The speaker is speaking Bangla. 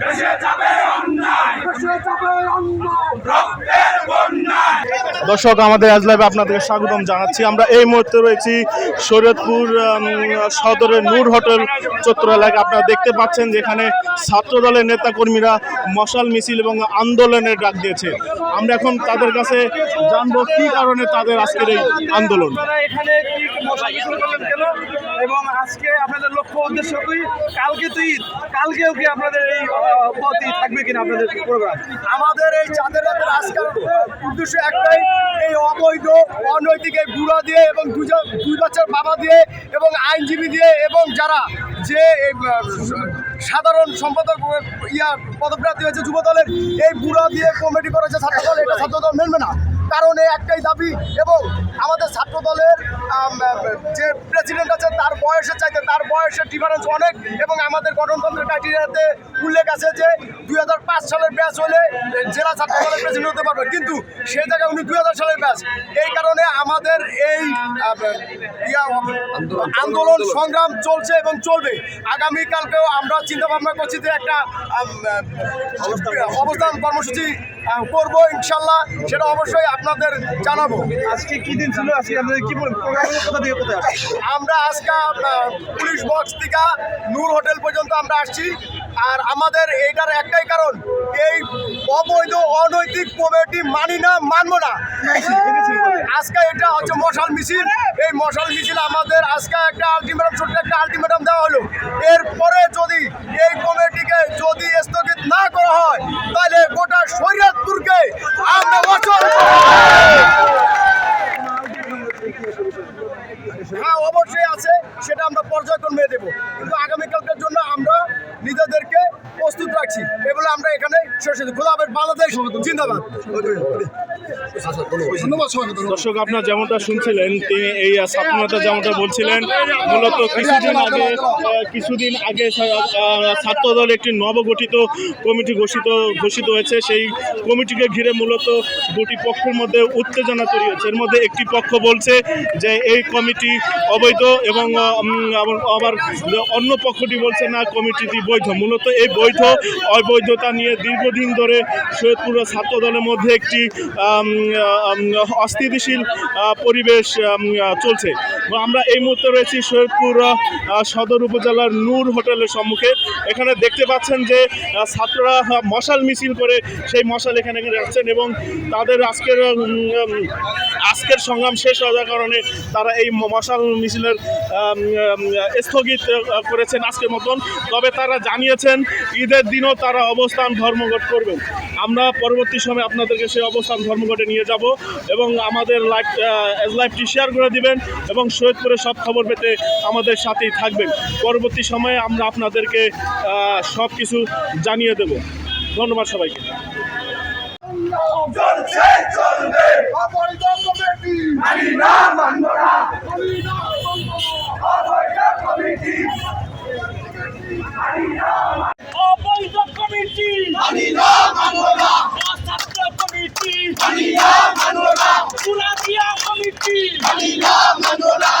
দেশে যাবে অন্যায় দেশে রক্তের বন্যায় দর্শক আমাদের আজ লাইভে আপনাদেরকে স্বাগতম জানাচ্ছি। আমরা এই মুহূর্তে রয়েছি শরীয়তপুর সদরের নূর হোটেল চত্বর এলাকায় আপনারা দেখতে পাচ্ছেন যেখানে ছাত্র দলের নেতাকর্মীরা মশাল মিছিল এবং আন্দোলনের ডাক দিয়েছে। আমরা এখন তাদের কাছে জানব কি কারণে তাদের আজকের এই আন্দোলন। আপনারা এখানে কি মশা মিছিল করলেন কেন? এবং আজকে আপনাদের লক্ষ্য উদ্দেশ্য কি? কালকে তো ঈদ। কালকেও কি আপনাদের এই পথই থাকবে কিনা আপনাদের প্রোগ্রাম? আমাদের এই চাঁদের রাতের আজকাল উদ্দেশ্য একটাই এই অবৈধ, অনৈতিক এই বুড়া দিয়ে এবং দুজন, দুই বাচ্চার বাবা দিয়ে এবং আইনজীবী দিয়ে এবং যারা যে সাধারণ সম্পাদক, ইয়া, পদপ্রার্থী হয়েছে যুবদলের, এই বুড়া দিয়ে কমিটি করেছে ছাত্রদল, এটা ছাত্রদল মেনবে না। কারণ একটাই দাবি এবং আমাদের ছাত্র দলের যে প্রেসিডেন্ট আছে তার বয়সের চাইতে তার বয়সের ডিফারেন্স অনেক এবং আমাদের গণতন্ত্রের ক্রাইটেরিয়াতে উল্লেখ আছে যে দু হাজার পাঁচ সালের ব্যাচ হলে জেলা ছাত্র দলের প্রেসিডেন্ট হতে পারবে। কিন্তু সে জায়গায় উনি দু হাজার সালের ব্যাচ এই কারণে আমাদের এই আন্দোলন সংগ্রাম চলছে এবং চলবে। আগামীকালকেও আমরা চিন্তা ভাবনা করছি যে একটা অবস্থান কর্মসূচি করব ইনশাল্লাহ সেটা অবশ্যই আপনাদের জানাব। আজকে কি দিন ছিল? আজকে আপনাদের কি কোথা থেকে কোথায় আমরা আজকে পুলিশ বক্স থেকে নূর হোটেল পর্যন্ত আমরা আসছি। আর আমাদের এইটার একটাই কারণ এই অবৈধ অনৈতিক কমিটি মানি না মানবো না। আজকে এটা হচ্ছে মশাল মিছিল। এই মশাল মিছিল আমাদের আজকে একটা আলটিমেটাম ছোট্ট একটা আলটিমেটাম দেওয়া হলো। এরপরে যদি এই কমিটিকে যদি স্থগিত না করা হয় তাহলে গোটা শরীয়তপুরকে আমরা অচল হ্যাঁ অবশ্যই আছে সেটা আমরা পর্যায়ক্রমে দেবো। কিন্তু আগামীকালকের জন্য আমরা নিজেদেরকে প্রস্তুত রাখছি। এগুলো আমরা এখানে শেষ হবে বাংলাদেশ জিন্দাবাদ। দর্শক, আপনার যেমনটা শুনছিলেন, তিনি এই ছাত্রনেতা যেমনটা বলছিলেন, মূলত কিছুদিন আগে কিছুদিন আগে ছাত্রদল একটি নবগঠিত কমিটি ঘোষিত ঘোষিত হয়েছে। সেই কমিটিকে ঘিরে মূলত দুটি পক্ষের মধ্যে উত্তেজনা তৈরি হচ্ছে। এর মধ্যে একটি পক্ষ বলছে যে, এই কমিটি অবৈধ এবং আবার অন্য পক্ষটি বলছে, না, কমিটিটি বৈধ। মূলত এই বৈধ অবৈধতা নিয়ে দীর্ঘদিন ধরে সৈয়দপুর ছাত্র দলের মধ্যে একটি অস্থিতিশীল পরিবেশ চলছে। আমরা এই মুহূর্তে রয়েছি সৈয়দপুর সদর উপজেলার নূর হোটেলের সম্মুখে। এখানে দেখতে পাচ্ছেন যে ছাত্ররা মশাল মিছিল করে সেই মশাল এখানে রাখছেন এবং তাদের আজকের আজকের সংগ্রাম শেষ হওয়ার কারণে তারা এই মশাল মিছিলের স্থগিত করেছেন আজকের মতন। তবে তারা জানিয়েছেন, ঈদের দিনও তারা অবস্থান ধর্মঘট করবেন। আমরা পরবর্তী সময়ে আপনাদেরকে সেই অবস্থান ধর্মঘটে নিয়ে যাব এবং আমাদের লাইভ লাইভটি শেয়ার করে দিবেন এবং সৈয়দপুরে সব খবর পেতে আমাদের সাথেই থাকবেন। পরবর্তী সময়ে আমরা আপনাদেরকে সব কিছু জানিয়ে দেব। ধন্যবাদ সবাইকে। হামিদা মানুরা পুরা দিয়া কমিটি হামিদা মানুরা